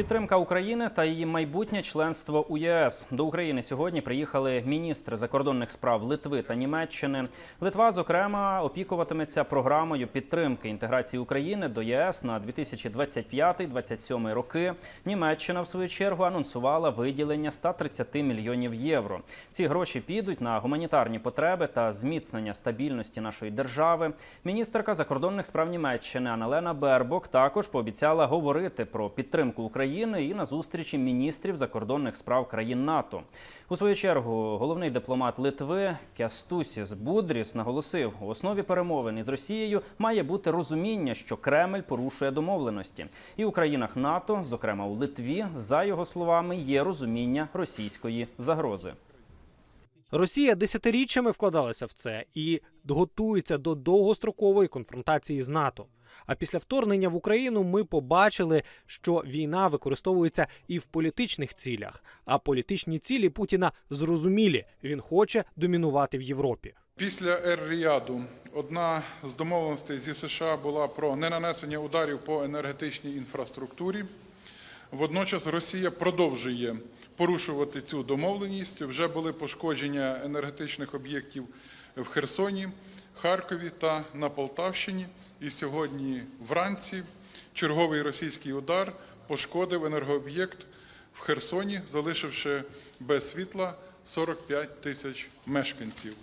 Підтримка України та її майбутнє членство у ЄС до України сьогодні приїхали міністри закордонних справ Литви та Німеччини. Литва, зокрема, опікуватиметься програмою підтримки інтеграції України до ЄС на 2025-2027 роки. Німеччина, в свою чергу, анонсувала виділення 130 мільйонів євро. Ці гроші підуть на гуманітарні потреби та зміцнення стабільності нашої держави. Міністерка закордонних справ Німеччини Аналена Бербок також пообіцяла говорити про підтримку України і на зустрічі міністрів закордонних справ країн НАТО. У свою чергу головний дипломат Литви Кястусіс Будріс наголосив, у основі перемовин із Росією має бути розуміння, що Кремль порушує домовленості, і у країнах НАТО, зокрема у Литві, за його словами, є розуміння російської загрози. Росія десятиріччями вкладалася в це і готується до довгострокової конфронтації з НАТО. А після вторгнення в Україну ми побачили, що війна використовується і в політичних цілях. А політичні цілі Путіна зрозумілі. Він хоче домінувати в Європі. Після Ер-Ріаду одна з домовленостей зі США була про ненанесення ударів по енергетичній інфраструктурі. Водночас Росія продовжує порушувати цю домовленість. Вже були пошкодження енергетичних об'єктів в Херсоні, Харкові та на Полтавщині. І сьогодні вранці черговий російський удар пошкодив енергооб'єкт в Херсоні, залишивши без світла 45 тисяч мешканців.